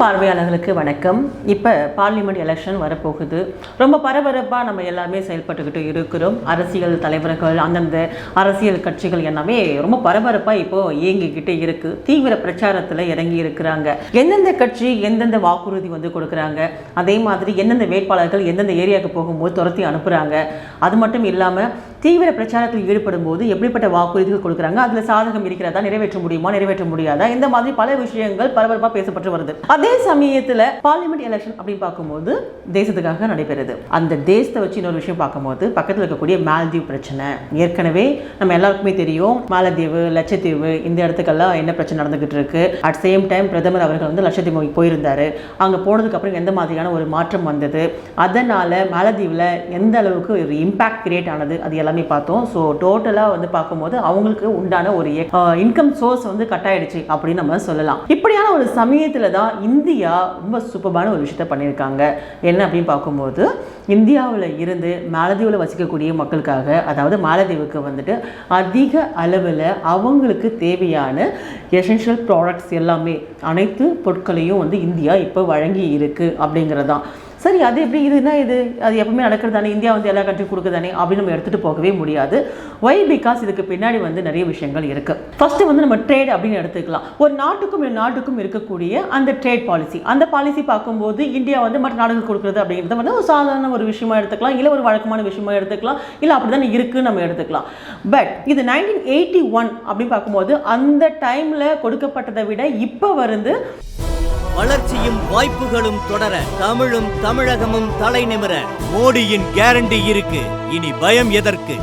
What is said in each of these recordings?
பார்வையாளர்களுக்கு வணக்கம். இப்போ பார்லிமெண்ட் எலெக்ஷன் வரப்போகுது. ரொம்ப பரபரப்பாக நம்ம எல்லாமே செயல்பட்டுக்கிட்டு இருக்கிறோம். அரசியல் தலைவர்கள் அந்தந்த அரசியல் கட்சிகள் எல்லாமே ரொம்ப பரபரப்பாக இப்போ இயங்கிக்கிட்டு இருக்குது தீவிர பிரச்சாரத்தில் இறங்கி இருக்கிறாங்க. எந்தெந்த கட்சி எந்தெந்த வாக்குறுதி வந்து கொடுக்குறாங்க? அதே மாதிரி எந்தெந்த வேட்பாளர்கள் எந்தெந்த ஏரியாவுக்கு போகும்போது துரத்தி அனுப்புகிறாங்க அது மட்டும் இல்லாமல் தீவிர பிரச்சாரத்தில் ஈடுபடும் போது எப்படிப்பட்ட வாக்குறுதிகள் கொடுக்குறாங்க? அதில் சாதகம் இருக்கிறதா? நிறைவேற்ற முடியுமா? நிறைவேற்ற முடியாதா? இந்த மாதிரி பல விஷயங்கள் பரபரப்பாக பேசப்பட்டு வருது. அதே சமயத்தில் பார்லிமெண்ட் எலெக்ஷன் அப்படின்னு பார்க்கும்போது தேசத்துக்காக நடைபெறுது. அந்த தேசத்தை வச்சு இன்னொரு விஷயம் பார்க்கும்போது பக்கத்தில் இருக்கக்கூடிய மால்தீவ் பிரச்சனை. ஏற்கனவே நம்ம எல்லாருக்குமே தெரியும் மாலத்தீவு லட்சத்தீவு இந்த இடத்துக்கெல்லாம் என்ன பிரச்சனை நடந்துகிட்டு இருக்கு? அட் சேம் டைம் பிரதமர் அவர்கள் வந்து லட்சத்தீவு போயிருந்தாரு. அங்கே போனதுக்கு அப்புறம் எந்த மாதிரியான ஒரு மாற்றம் வந்தது? அதனால மாலத்தீவில் எந்த அளவுக்கு ஒரு இம்பாக்ட் கிரியேட் ஆனது? அது எல்லாமே பார்த்தோம். ஸோ டோட்டலாக வந்து பார்க்கும்போது அவங்களுக்கு உண்டான ஒரு இன்கம் சோர்ஸ் வந்து கட் ஆயிடுச்சு அப்படின்னு நம்ம சொல்லலாம். இப்படியான ஒரு சமயத்தில் தான் இந்தியா ரொம்ப சூப்பரான ஒரு விஷயத்த பண்ணியிருக்காங்க. என்ன அப்படின்னு பார்க்கும்போது இந்தியாவில் இருந்து மாலத்தீவில் வசிக்கக்கூடிய மக்களுக்காக அதாவது மாலத்தீவுக்கு வந்துட்டு அதிக அளவில் அவங்களுக்கு தேவையான எசென்ஷியல் ப்ராடக்ட்ஸ் எல்லாமே அனைத்து பொருட்களையும் வந்து இந்தியா இப்போ வழங்கி இருக்குது அப்படிங்கிறதான். சரி அது எப்படி இதுனா இது? அது எப்பவுமே நடக்கிறது தானே இந்தியா வந்து எல்லா கண்ட்ரி கொடுக்குதானே? அப்படின்னு நம்ம எடுத்துகிட்டு போகவே முடியாது. ஒய் பிகாஸ் இதுக்கு பின்னாடி வந்து நிறைய விஷயங்கள் இருக்குது ஃபஸ்ட்டு வந்து நம்ம ட்ரேட் அப்படின்னு எடுத்துக்கலாம். ஒரு நாட்டுக்கும் நாட்டுக்கும் இருக்கக்கூடிய அந்த ட்ரேட் பாலிசி அந்த பாலிசி பார்க்கும்போது இந்தியா வந்து மற்ற நாடுகள் கொடுக்குறது அப்படிங்கிறது வந்து ஒரு சாதாரண ஒரு விஷயமா எடுத்துக்கலாம். இல்லை ஒரு வழக்கமான விஷயமா எடுத்துக்கலாம். இல்லை அப்படி தானே இருக்குன்னு நம்ம எடுத்துக்கலாம். பட் இது நைன்டீன் எயிட்டி ஒன் அப்படின்னு பார்க்கும்போது அந்த டைமில் கொடுக்கப்பட்டதை விட இப்போ வந்து வளர்ச்சியும் வாய்ப்புகளும் தொடர தமிழும் தமிழகமும் தலை நிமிர மோடியின் கேரண்டி இருக்கு. இனி பயம் எதற்கு?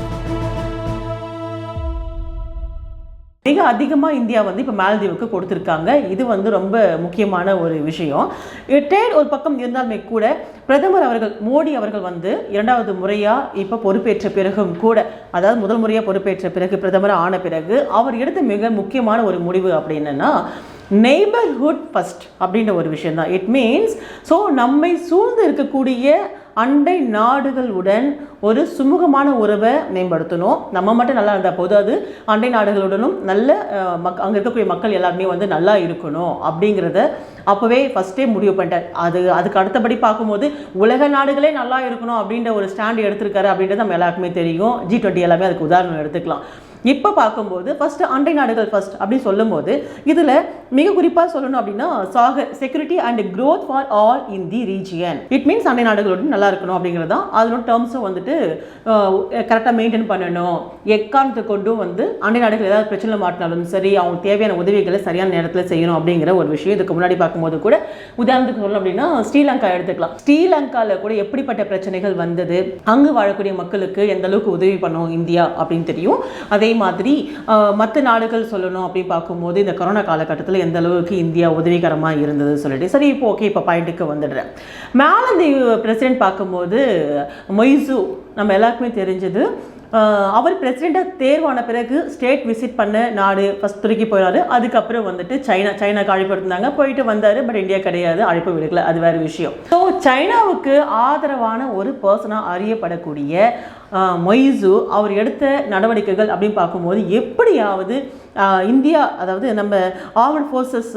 மிக அதிகமாக இந்தியா வந்து இப்போ மாலத்தீவுக்கு கொடுத்துருக்காங்க. இது வந்து ரொம்ப முக்கியமான ஒரு விஷயம். ட்ரேட் ஒரு பக்கம் இருந்தாலுமே கூட பிரதமர் அவர்கள் மோடி அவர்கள் வந்து இரண்டாவது முறையாக இப்போ பொறுப்பேற்ற பிறகும் கூட அதாவது முதல் முறையாக பொறுப்பேற்ற பிறகு பிரதமர் ஆன பிறகு அவர் எடுத்த மிக முக்கியமான ஒரு முடிவு அப்படின்னா நெய்பர்ஹுட் ஃபஸ்ட் அப்படின்ற ஒரு விஷயம் தான் இட் மீன்ஸ் ஸோ நம்மை சூழ்ந்து இருக்கக்கூடிய அண்டை நாடுகளுடன் ஒரு சுமூகமான உறவை மேம்படுத்தணும். நம்ம மட்டும் நல்லா இருந்தால் போதும். அது அண்டை நாடுகளுடனும் நல்ல மக் அங்கே இருக்கக்கூடிய மக்கள் எல்லாருமே வந்து நல்லா இருக்கணும் அப்படிங்கிறத அப்போவே ஃபஸ்ட்டே முடிவு பண்ணிட்டார். அது அதுக்கு அடுத்தபடி பார்க்கும்போது உலக நாடுகளே நல்லா இருக்கணும் அப்படின்ற ஒரு ஸ்டாண்ட் எடுத்திருக்காரு அப்படின்றது நம்ம எல்லாருக்குமே தெரியும். ஜி டுவெண்ட்டி எல்லாமே அதுக்கு உதாரணம் எடுத்துக்கலாம். இப்போ பார்க்கும்போது ஃபஸ்ட்டு அண்டை நாடுகள் ஃபஸ்ட் அப்படின்னு சொல்லும்போது இதில் மிக குறிப்பாக சொல்லணும் அப்படின்னா சாக security and growth for all in the region it means அண்டை நாடுகளோட நல்லா இருக்கணும் அப்படிங்கிறது தான் அதனோட டேர்ம்ஸும் வந்துட்டு கரெக்டாக மெயின்டைன் பண்ணணும். எக்காரணத்தை கொண்டும் வந்து அண்டை நாடுகள் ஏதாவது பிரச்சனை மாட்டினாலும் சரி அவங்க தேவையான உதவிகளை சரியான நேரத்தில் செய்யணும் அப்படிங்கிற ஒரு விஷயம் இதுக்கு முன்னாடி பார்க்கும்போது கூட உதாரணத்துக்கு சொல்லணும் அப்படின்னா ஸ்ரீலங்கா எடுத்துக்கலாம். ஸ்ரீலங்காவில் கூட எப்படிப்பட்ட பிரச்சனைகள் வந்தது? அங்கு வாழக்கூடிய மக்களுக்கு எந்த அளவுக்கு உதவி பண்ணும் இந்தியா அப்படின்னு தெரியும். அதே மாதிரி மற்ற நாடுகள் சொல்லணும் அப்படின்னு பார்க்கும்போது இந்த கொரோனா காலகட்டத்தில் எந்த அளவுக்கு இந்தியா உதவிகரமாக இருந்தது சொல்லிட்டு. சரி இப்போ ஓகே இப்போ பாயிண்ட்டுக்கு வந்துடுறேன். மேலந்தீவு பிரசிடென்ட் பார்க்கும்போது மொய்சு நம்ம எல்லாருக்குமே தெரிஞ்சது. அவர் பிரசிடெண்ட்டாக தேர்வான பிறகு ஸ்டேட் விசிட் பண்ண நாடு ஃபஸ்ட் துருக்கி போயிடாரு அதுக்கப்புறம் வந்துட்டு சைனா சைனாக்கு அழைப்பு இருந்தாங்க போயிட்டு வந்தார் பட் இந்தியா கிடையாது அழைப்பு விடுக்கல. அது வேறு விஷயம். ஸோ சைனாவுக்கு ஆதரவான ஒரு பர்சனாக அறியப்படக்கூடிய மொய்சு அவர் எடுத்த நடவடிக்கைகள் அப்படின்னு பார்க்கும்போது எப்படியாவது இந்தியா அதாவது நம்ம armed forces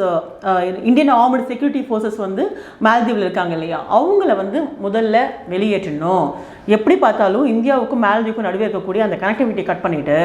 Indian armed security forces வந்து மேல்தீவில் இருக்காங்க இல்லையா? அவங்கள வந்து முதல்ல வெளியேற்றணும். எப்படி பார்த்தாலும் இந்தியாவுக்கும் மாலத்தீவுக்கும் நடுவே இருக்கக்கூடிய அந்த கனெக்டிவிட்டி கட் பண்ணிட்டு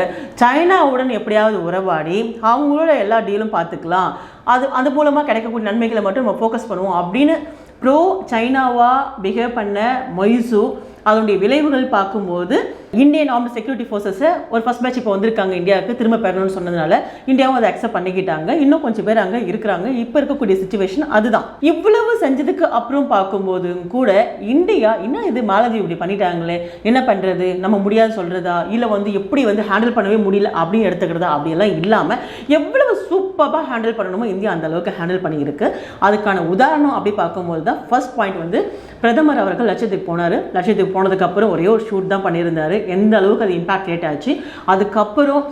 சைனாவுடன் எப்படியாவது உறவாடி அவங்களோட எல்லா டீலும் பார்த்துக்கலாம். அது அது மூலமாக கிடைக்கக்கூடிய நன்மைகளை மட்டும் நம்ம ஃபோக்கஸ் பண்ணுவோம் அப்படின்னு ப்ரோ சைனாவாக பிஹேவ் பண்ண மொய்சூ அதனுடைய விளைவுகள் பார்க்கும்போது இந்தியன் ஆர்ம்டு செக்யூரிட்டி ஃபோர்ஸஸை ஒரு ஃபர்ஸ்ட் பேட்ச் இப்போ வந்திருக்காங்க இந்தியாவுக்கு திரும்ப பெறணும்னு சொன்னதுனால இந்தியாவும் அதை அக்செப்ட் பண்ணிக்கிட்டாங்க. இன்னும் கொஞ்சம் பேர் அங்கே இருக்கிறாங்க. இப்போ இருக்கக்கூடிய சுச்சுவேஷன் அதுதான். இவ்வளவு செஞ்சதுக்கு அப்புறம் பார்க்கும்போது கூட இந்தியா என்ன இது மாலதி இப்படி பண்ணிட்டாங்களே? என்ன பண்ணுறது நம்ம முடியாது சொல்கிறதா இல்லை வந்து எப்படி வந்து ஹேண்டில் பண்ணவே முடியல அப்படின்னு எடுத்துக்கிறதா? அப்படியெல்லாம் இல்லாமல் எவ்வளவு சூப்பராக ஹேண்டில் பண்ணணுமோ இந்தியா அந்த அளவுக்கு ஹேண்டில் பண்ணியிருக்கு. அதுக்கான உதாரணம் அப்படி பார்க்கும்போது தான் ஃபர்ஸ்ட் பாயிண்ட் வந்து பிரதமர் அவர்கள் லட்சத்துக்கு போனார். லட்சத்துக்கு போனதுக்கப்புறம் ஒரே ஒரு ஷூட் தான் பண்ணியிருந்தார். எந்த அளவுக்கு அது இம்பேக்ட் கிரியேட் ஆச்சு. அதுக்கப்புறம்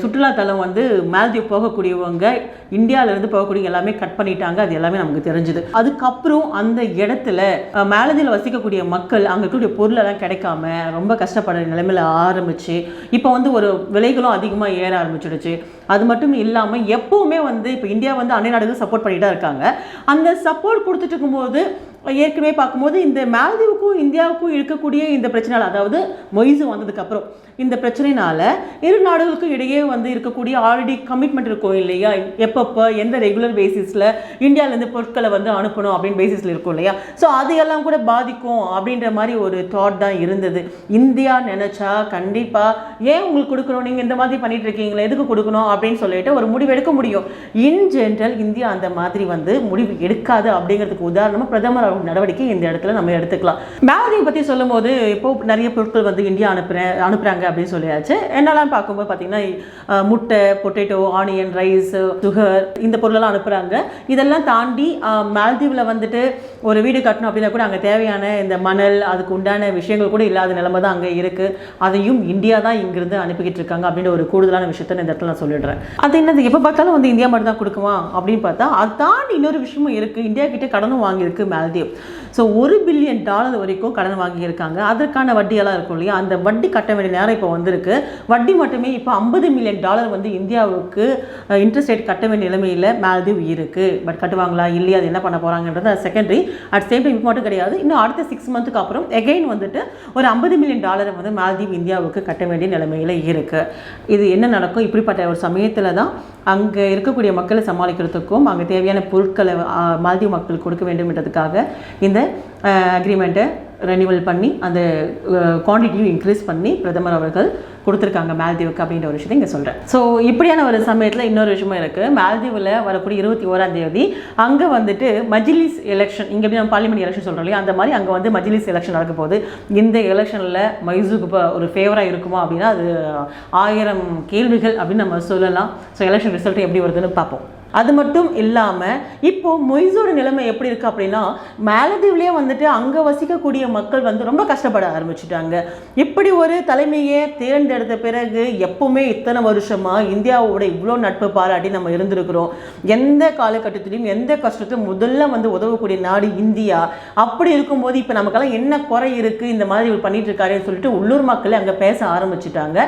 சுற்றுலாத்தலம் வந்து மால்தீவ் போகக்கூடியவங்க இந்தியாவிலேருந்து போகக்கூடிய எல்லாமே கட் பண்ணிட்டாங்க. அது எல்லாமே நமக்கு தெரிஞ்சுது. அதுக்கப்புறம் அந்த இடத்துல மேலதியில் வசிக்கக்கூடிய மக்கள் அங்கே இருக்கக்கூடிய பொருளெல்லாம் கிடைக்காம ரொம்ப கஷ்டப்படுற நிலைமையில ஆரம்பிச்சு இப்போ வந்து ஒரு விலைகளும் அதிகமாக ஏற ஆரம்பிச்சிடுச்சு. அது மட்டும் இல்லாமல் எப்போவுமே வந்து இப்போ இந்தியா வந்து அண்டை நாடுகள் சப்போர்ட் பண்ணிட்டு தான் இருக்காங்க. அந்த சப்போர்ட் கொடுத்துட்டு இருக்கும்போது ஏற்கனவே பார்க்கும்போது இந்த மேல்தீவுக்கும் இந்தியாவுக்கும் இருக்கக்கூடிய இந்த பிரச்சனை அதாவது மொய்சு வந்ததுக்கப்புறம் இந்த பிரச்சனைனால இரு நாடுகளுக்கும் இடையே வந்து இருக்கக்கூடிய ஆல்ரெடி கமிட்மெண்ட் இருக்கும் இல்லையா? எப்பப்போ எந்த ரெகுலர் பேசிஸில் இந்தியாவிலேருந்து பொருட்களை வந்து அனுப்பணும் அப்படின்னு பேசிஸில் இருக்கும் இல்லையா? ஸோ அதையெல்லாம் கூட பாதிக்கும் அப்படின்ற மாதிரி ஒரு தாட் தான் இருந்தது. இந்தியா நினச்சா கண்டிப்பாக ஏன் உங்களுக்கு கொடுக்கணும்? நீங்கள் இந்த மாதிரி பண்ணிட்டு இருக்கீங்களே எதுக்கு கொடுக்கணும் அப்படின்னு சொல்லிட்டு ஒரு முடிவு எடுக்க முடியும். இன் ஜென்ரல் இந்தியா அந்த மாதிரி வந்து முடிவு எடுக்காது அப்படிங்கிறதுக்கு உதாரணமாக பிரதமர் நடவடிக்கை இந்த இடத்துல நம்ம எடுத்துக்கலாம். மேலதீவ் பற்றி சொல்லும்போது இப்போ நிறைய பொருட்கள் வந்து இந்தியா அனுப்புகிறேன் அனுப்புகிறாங்க அப்படின்னு சொல்லியாச்சு. என்னெல்லாம் பார்க்கும்போது பார்த்தீங்கன்னா முட்டை பொட்டேட்டோ ஆனியன் ரைஸ் சுகர் இந்த பொருளெல்லாம் அனுப்புகிறாங்க இதெல்லாம் தாண்டி மால்தீவில் வந்துட்டு ஒரு வீடு கட்டணும் அப்படின்னா கூட அங்கே தேவையான இந்த மணல் அதுக்கு உண்டான விஷயங்கள் கூட இல்லாத நிலைமை தான் அங்கே இருக்குது அதையும் இந்தியா தான் இங்கிருந்து அனுப்பிக்கிட்டு இருக்காங்க அப்படின்ற ஒரு கூடுதலான விஷயத்த இந்த இடத்துல நான் சொல்லிடுறேன். அது என்னது எப்போ பார்த்தாலும் வந்து இந்தியா மட்டும் தான் கொடுக்குமா அப்படின்னு பார்த்தா அது தாண்டி இன்னொரு விஷயமும் இருக்குது இந்தியா கிட்டே கடனும் வாங்கியிருக்கு மால்தீவ். ஸோ ஒரு பில்லியன் டாலர் வரைக்கும் கடன் வாங்கியிருக்காங்க. அதற்கான வட்டியெல்லாம் இருக்கும் இல்லையா? அந்த வட்டி கட்ட வேண்டிய நேரம் இப்போ வந்திருக்கு. வட்டி மட்டுமே இப்போ ஐம்பது மில்லியன் டாலர் வந்து இந்தியாவுக்கு இன்ட்ரெஸ்ட் ரேட் கட்ட வேண்டிய நிலைமையில் மால்தீவ் இருக்குது பட் கட்டுவாங்களா? இல்லையா? அது என்ன பண்ண போகிறாங்கன்றது செகண்டரி அட் சேம் டைம் இப்போ மட்டும் கிடையாது. இன்னும் அடுத்த சிக்ஸ் மந்த்துக்கு அப்புறம் எகைன் வந்துட்டு ஒரு ஐம்பது மில்லியன் டாலரை வந்து மால்தீவ் இந்தியாவுக்கு கட்ட வேண்டிய நிலைமையில் இருக்குது இது என்ன நடக்கும்? இப்படிப்பட்ட ஒரு சமயத்தில் தான் அங்கே இருக்கக்கூடிய மக்களை சமாளிக்கிறதுக்கும் அங்கே தேவையான பொருட்களை ஆ, மால்தீவ் மக்கள் கொடுக்க வேண்டும்ன்றதுக்காக இந்த அக்ரிமெண்ட்டை ரெனியூவல் பண்ணி அந்த குவான்டிட்டியும் இன்க்ரீஸ் பண்ணி பிரதமர் அவர்கள் கொடுத்துருக்காங்க மால்தீவுக்கு அப்படின்ற ஒரு விஷயத்தை இங்கே சொல்கிறேன் ஸோ இப்படியான ஒரு சமயத்தில் இன்னொரு விஷயமும் இருக்குது மால்தீவில் வரக்கூடிய இருபத்தி ஓராம் தேதி அங்கே வந்துட்டு மஜிலிஸ் எலெக்ஷன் இங்கே எப்படி நம்ம பார்லிமெண்ட் எலெக்ஷன் சொல்கிறோம் இல்லையா அந்த மாதிரி அங்கே வந்து மஜிலிஸ் எலெக்ஷன் நடக்க போகுது. இந்த எலெக்ஷனில் மைசூருக்கு இப்போ ஒரு ஃபேவராக இருக்குமா அப்படின்னா அது ஆயிரம் கேள்விகள் அப்படின்னு நம்ம சொல்லலாம். ஸோ எலெக்ஷன் ரிசல்ட் எப்படி வருதுன்னு பார்ப்போம். அது மட்டும் இல்லாமல் இப்போ மொய்ஸோட நிலைமை எப்படி இருக்குது அப்படின்னா மேலதீவ்லேயே வந்துட்டு அங்கே வசிக்கக்கூடிய மக்கள் வந்து ரொம்ப கஷ்டப்பட ஆரம்பிச்சிட்டாங்க. இப்படி ஒரு தலைமையை தேர்ந்தெடுத்த பிறகு எப்பவுமே இத்தனை வருஷமாக இந்தியாவோட இவ்வளோ நட்பு பாராட்டி நம்ம இருந்திருக்கிறோம். எந்த காலகட்டத்திலையும் எந்த கஷ்டத்தையும் முதல்ல வந்து உதவக்கூடிய நாடு இந்தியா. அப்படி இருக்கும்போது இப்போ நமக்கெல்லாம் என்ன குறை இருக்குது இந்த மாதிரி இவர் பண்ணிட்டு இருக்காருன்னு சொல்லிட்டு உள்ளூர் மக்களே அங்கே பேச ஆரம்பிச்சிட்டாங்க.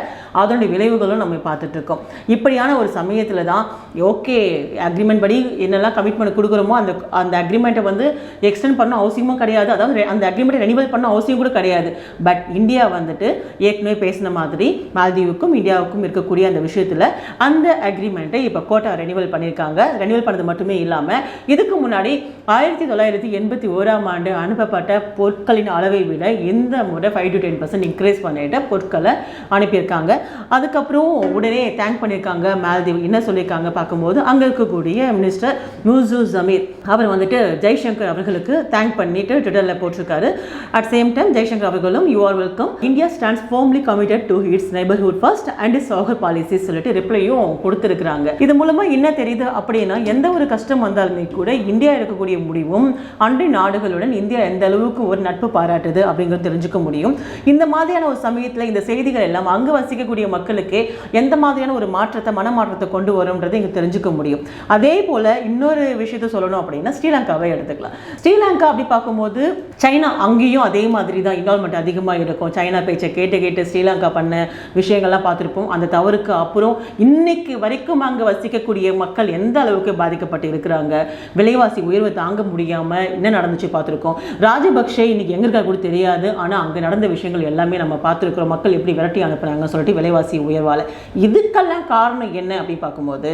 அதனுடைய விளைவுகளும் நம்ம பார்த்துட்டு இருக்கோம். இப்படியான ஒரு சமயத்தில் தான் ஓகே அக்ரிமெண்ட் படி என்னெல்லாம் கமிட்மெண்ட் கொடுக்குறோமோ அந்த அந்த அக்ரிமெண்ட்டை வந்து எக்ஸ்டெண்ட் பண்ண அவசியமும் கிடையாது. அதாவது அந்த அக்ரிமெண்ட்டை ரெனிவல் பண்ண அவசியம் கூட கிடையாது. பட் இந்தியா வந்துட்டு ஏற்கனவே பேசின மாதிரி மால்தீவுக்கும் இந்தியாவுக்கும் இருக்கக்கூடிய அந்த விஷயத்தில் அந்த அக்ரிமெண்ட்டை இப்போ கோட்டா ரெனிவல் பண்ணியிருக்காங்க ரெனிவல் பண்ணது மட்டுமே இல்லாமல் இதுக்கு முன்னாடி ஆயிரத்தி தொள்ளாயிரத்தி எண்பத்தி ஓராம் ஆண்டு அனுப்பப்பட்ட பொருட்களின் அளவை விட இந்த முறை five to ten percent increase பண்ணிட்டு பொருட்களை அனுப்பியிருக்காங்க. அதுக்கப்புறம் உடனே தேங்க் பண்ணியிருக்காங்க மால்தீவ். என்ன சொல்லியிருக்காங்க பார்க்கும்போது அங்கே இருக்கக்கூடிய மினிஸ்டர் மியூசு ஜமீர். அவர் வந்துட்டு ஜெய்சங்கர் அவர்களுக்கு தேங்க் பண்ணிட்டு ட்விட்டரில் போட்டிருக்காரு. அட் சேம் டைம் ஜெய்சங்கர் அவர்களும் you are welcome India stands firmly committed to its neighbourhood first and is Sagar policy சொல்லிட்டு ரிப்ளையும் கொடுத்துருக்குறாங்க. இது மூலமா என்ன தெரியுது அப்படின்னா எந்த ஒரு கஷ்டம் வந்தாலுமே கூட இந்தியா இருக்கக்கூடிய முடிவும் அண்டை நாடுகளுடன் இந்தியா எந்த அளவுக்கு ஒரு நட்பு பாராட்டுது அப்படிங்கிறது தெரிஞ்சுக்க முடியும். இந்த மாதிரியான ஒரு சமயத்தில் இந்த செய்திகள் எல்லாம் அங்கு வசிக்கக்கூடிய மக்களுக்கு எந்த மாதிரியான ஒரு மாற்றத்தை மனமாற்றத்தை கொண்டு வரும்ன்றது இங்கே தெரிஞ்சுக்க முடியும். அதே போல இன்னொரு விஷயத்த சொல்லணும் அப்படின்னா ஸ்ரீலங்காவை எடுத்துக்கலாம். ஸ்ரீலங்கா அப்படி பார்க்கும்போது சைனா அங்கேயும் அதே மாதிரி தான் இன்வால்மெண்ட் அதிகமாக இருக்கும். சைனா பேச்சை கேட்டு கேட்டு ஸ்ரீலங்கா பண்ண விஷயங்கள்லாம் பார்த்துருப்போம். அந்த தவறுக்கு அப்புறம் இன்னைக்கு வரைக்கும் அங்கே வசிக்கக்கூடிய மக்கள் எந்த அளவுக்கு பாதிக்கப்பட்டு இருக்கிறாங்க? விலைவாசி உயர்வை தாங்க முடியாமல் என்ன நடந்துச்சு பார்த்துருக்கோம். ராஜபக்ஷே இன்னைக்கு எங்க இருக்கா கூட தெரியாது. ஆனால் அங்கே நடந்த விஷயங்கள் எல்லாமே நம்ம பார்த்துருக்குறோம். மக்கள் எப்படி விரட்டி அனுப்புகிறாங்கன்னு சொல்லிட்டு விலைவாசி உயர்வால். இதுக்கெல்லாம் காரணம் என்ன அப்படின்னு பார்க்கும்போது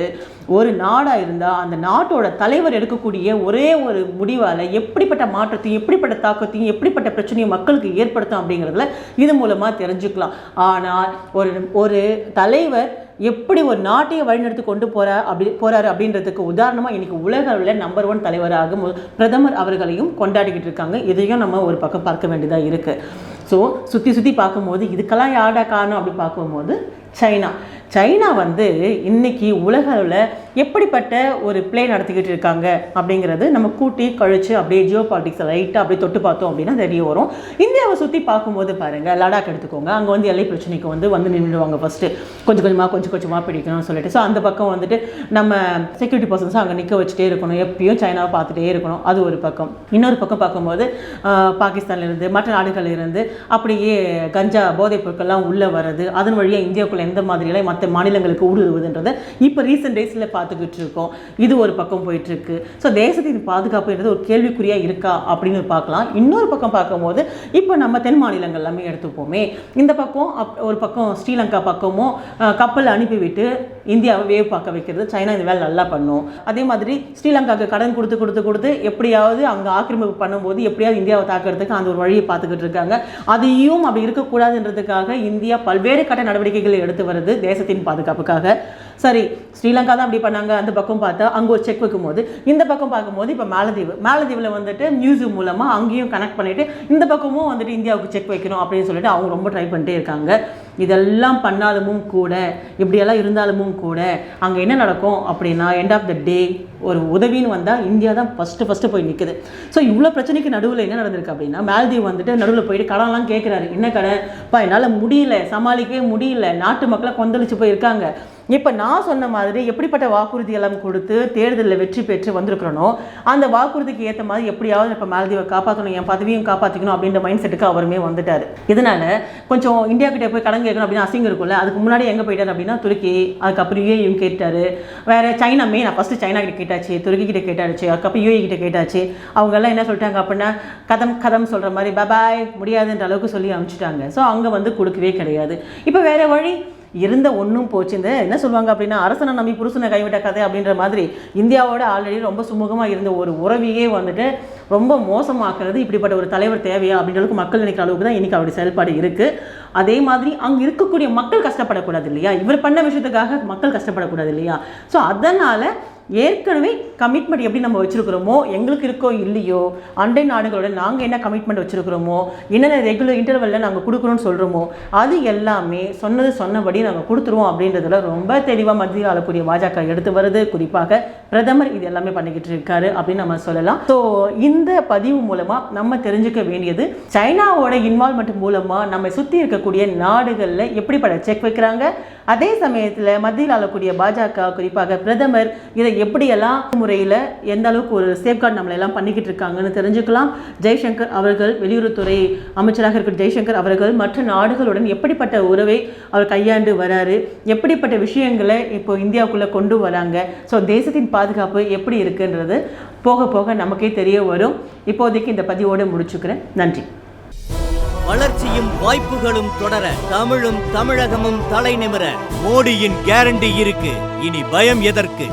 ஒரு நாடாக இருந்தால் அந்த நாட்டோட தலைவர் எடுக்கக்கூடிய ஒரே ஒரு முடிவால் எப்படிப்பட்ட மாற்றத்தையும் எப்படிப்பட்ட தாக்கத்தையும் எப்படிப்பட்ட பிரச்சனையும் மக்களுக்கு ஏற்படுத்தும் அப்படிங்கிறதுல இது மூலமாக தெரிஞ்சுக்கலாம். ஆனால் ஒரு ஒரு தலைவர் எப்படி ஒரு நாட்டையை வழிநடத்தி கொண்டு போறா அப்படி போறாரு அப்படின்றதுக்கு உதாரணமாக இன்னைக்கு உலக அளவில் நம்பர் ஒன் தலைவராக பிரதமர் அவர்களையும் கொண்டாடிக்கிட்டு இருக்காங்க. இதையும் நம்ம ஒரு பக்கம் பார்க்க வேண்டியதாக இருக்குது ஸோ சுற்றி சுற்றி பார்க்கும்போது இதுக்கெல்லாம் யாரா காரணம் அப்படி பார்க்கும்போது சைனா. சைனா வந்து இன்னைக்கு உலக அளவில் எப்படிப்பட்ட ஒரு பிளே நடத்திக்கிட்டு இருக்காங்க அப்படிங்கிறது நம்ம கூட்டி கழிச்சு அப்படியே ஜியோ பாலிட்டிக்ஸை லைட்டாக அப்படியே தொட்டு பார்த்தோம் அப்படின்னா தெரிய வரும். இந்தியாவை சுற்றி பார்க்கும்போது பாருங்கள் லடாக் எடுத்துக்கோங்க. அங்கே வந்து எல்லை பிரச்சனைக்கு வந்து வந்து நின்றுடுவாங்க ஃபஸ்ட்டு கொஞ்சம் கொஞ்சமாக கொஞ்சம் கொஞ்சமாக பிடிக்கணும்னு சொல்லிட்டு. ஸோ அந்த பக்கம் வந்துட்டு நம்ம செக்யூரிட்டி பர்சன்ஸும் அங்கே நிற்க வச்சுட்டே இருக்கணும். எப்பயும் சைனாவை பார்த்துட்டே இருக்கணும். அது ஒரு பக்கம். இன்னொரு பக்கம் பார்க்கும்போது பாகிஸ்தான்லேருந்து மற்ற நாடுகளிலிருந்து அப்படியே கஞ்சா போதைப் பொருட்கள்லாம் உள்ளே வர்றது அதன் வழியாக இந்தியாவுக்குள்ளே எந்த மாதிரியெல்லாம் மற்ற மாநிலங்களுக்கு ஊடுருவுதுன்றதை இப்போ ரீசெண்ட் டேஸில் பார்த்துக்கிட்டு இருக்கோம் இது ஒரு பக்கம் போயிட்டு இருக்கு ஸோ தேசத்தின் பாதுகாப்புன்றது ஒரு கேள்விக்குறியா இருக்கா அப்படின்னு பார்க்கலாம். இன்னொரு பக்கம் பார்க்கும்போது இப்போ நம்ம தென் மாநிலங்கள் எல்லாமே எடுத்துப்போமே. இந்த பக்கம் அப்- ஒரு பக்கம் ஸ்ரீலங்கா பக்கமும் கப்பல் அனுப்பிவிட்டு இந்தியாவை வேவ் பார்க்க வைக்கிறது. சைனா இந்த வேலை நல்லா பண்ணும். அதே மாதிரி ஸ்ரீலங்காவுக்கு கடன் கொடுத்து கொடுத்து கொடுத்து எப்படியாவது அங்கே ஆக்கிரமிப்பு பண்ணும்போது எப்படியாவது இந்தியாவை தாக்குறதுக்கு அந்த ஒரு வழியை பார்த்துக்கிட்டு இருக்காங்க. அதையும் அப்படி இருக்கக்கூடாதுன்றதுக்காக இந்தியா பல்வேறு கட்ட நடவடிக்கைகளை எடுத்து வருது தேசத்தின் பாதுகாப்புக்காக. சரி ஸ்ரீலங்கா தான் அப்படி பண்ணாங்க. அந்த பக்கம் பார்த்தா அங்கே ஒரு செக் வைக்கும்போது இந்த பக்கம் பார்க்கும்போது இப்போ மாலதீவு. மாலதீவில் வந்துட்டு மியூசியம் மூலமாக அங்கேயும் கனெக்ட் பண்ணிவிட்டு இந்த பக்கமும் வந்துட்டு இந்தியாவுக்கு செக் வைக்கணும் அப்படின்னு சொல்லிட்டு அவங்க ரொம்ப ட்ரை பண்ணிட்டே இருக்காங்க. இதெல்லாம் பண்ணாலுமும் கூட இப்படியெல்லாம் இருந்தாலுமும் கூட அங்கே என்ன நடக்கும் அப்படின்னா எண்ட் ஆஃப் த டே ஒரு உதவின்னு வந்தால் இந்தியா தான் ஃபஸ்ட்டு ஃபஸ்ட்டு போய் நிற்குது ஸோ இவ்வளோ பிரச்சனைக்கு நடுவில் என்ன நடந்திருக்கு அப்படின்னா மாலத்தீவ் வந்துட்டு நடுவில் போயிட்டு கடன்லாம் கேட்குறாரு என்ன கடன்? இப்போ என்னால் முடியல சமாளிக்கவே முடியல. நாட்டு மக்களை கொந்தளிச்சு போயிருக்காங்க. இப்போ நான் சொன்ன மாதிரி எப்படிப்பட்ட வாக்குறுதி எல்லாம் கொடுத்து தேர்தலில் வெற்றி பெற்று வந்திருக்கிறனோ அந்த வாக்குறுதிக்கு ஏற்ற மாதிரி எப்படியாவது இப்போ மாலத்தீவை காப்பாற்றணும் என் பதவியும் காப்பாற்றிக்கணும் அப்படின்ற மைண்ட் செட்டுக்கு அவருமே வந்துட்டார். இதனால கொஞ்சம் இந்தியா கிட்டே போய் கடன் கேட்கணும் அப்படின்னு அசிங்கம் இருக்கும்ல அதுக்கு முன்னாடி எங்கே போயிட்டார் அப்படின்னா துருக்கி அதுக்கப்புறம் யூஏயும் கேட்டார். வேறு சைனா மெயின் ஃபஸ்ட்டு சைனா கிட்ட கேட்டாச்சு துருக்கி கிட்ட கேட்டாச்சு அதுக்கப்புறம் யூஏ கிட்ட கேட்டாச்சு. அவங்க எல்லாம் என்ன சொல்லிட்டாங்க அப்படின்னா கதம் கதம் சொல்கிற மாதிரி பபாய் முடியாதுன்ற அளவுக்கு சொல்லி அனுப்பிச்சிட்டாங்க. ஸோ அங்கே வந்து கொடுக்கவே கிடையாது. இப்போ வேறு வழி இருந்த ஒன்றும் போச்சு. இந்த என்ன சொல்லுவாங்க அப்படின்னா அரசனை நம்பி புருஷனை கைவிட்ட கதை அப்படின்ற மாதிரி இந்தியாவோட ஆல்ரெடி ரொம்ப சுமூகமாக இருந்த ஒரு உறவையே வந்துட்டு ரொம்ப மோசமாக்குறது இப்படிப்பட்ட ஒரு தலைவர் தேவையா அப்படின்ற அளவுக்கு மக்கள் நினைக்கிற அளவுக்கு தான் இன்னைக்கு அவருடைய செயல்பாடு இருக்குது அதே மாதிரி அங்கே இருக்கக்கூடிய மக்கள் கஷ்டப்படக்கூடாது இல்லையா? இவர் பண்ண விஷயத்துக்காக மக்கள் கஷ்டப்படக்கூடாது இல்லையா? ஸோ அதனால் ஏற்கனவே கமிட்மெண்ட் எப்படி நம்ம வச்சுருக்கிறோமோ எங்களுக்கு இருக்கோ இல்லையோ அண்டை நாடுகளோட நாங்கள் என்ன கமிட்மெண்ட் வச்சிருக்கிறோமோ என்னென்ன ரெகுலர் இன்டர்வலில் நாங்கள் கொடுக்குறோன்னு சொல்கிறோமோ அது எல்லாமே சொன்னது சொன்னபடி நாங்கள் கொடுத்துருவோம் அப்படின்றதுல ரொம்ப தெளிவாக மத்திய ஆளக்கூடிய பாஜக எடுத்து வருது. குறிப்பாக பிரதமர் இது எல்லாமே பண்ணிக்கிட்டு இருக்காரு அப்படின்னு நம்ம சொல்லலாம். ஸோ இந்த பதிவு மூலமாக நம்ம தெரிஞ்சுக்க வேண்டியது சைனாவோட இன்வால்மெண்ட் மூலமாக நம்ம சுற்றி இருக்கக்கூடிய நாடுகளில் எப்படிப்பட்ட செக் வைக்கிறாங்க? அதே சமயத்தில் மத்தியில் ஆளக்கூடிய பாஜக குறிப்பாக பிரதமர் இதை எப்படியெல்லாம் முறையில் எந்த அளவுக்கு ஒரு சேஃப்கார்டு நம்மளை எல்லாம் பண்ணிக்கிட்டு இருக்காங்கன்னு தெரிஞ்சுக்கலாம். ஜெய்சங்கர் அவர்கள் வெளியுறவுத்துறை அமைச்சராக இருக்கிற ஜெய்சங்கர் அவர்கள் மற்ற நாடுகளுடன் எப்படிப்பட்ட உறவை அவர் கையாண்டு வராரு? எப்படிப்பட்ட விஷயங்களை இப்போ இந்தியாவுக்குள்ளே கொண்டு வராங்க? ஸோ தேசத்தின் பாதுகாப்பு எப்படி இருக்குன்றது போக போக நமக்கே தெரிய வரும். இப்போதைக்கு இந்த பதிவோடு முடிச்சுக்கிறேன். நன்றி. வளர்ச்சியும் வாய்ப்புகளும் தொடர தமிழும் தமிழகமும் தலை நிமிர மோடியின் கேரண்டி இருக்கு. இனி பயம் எதற்கு?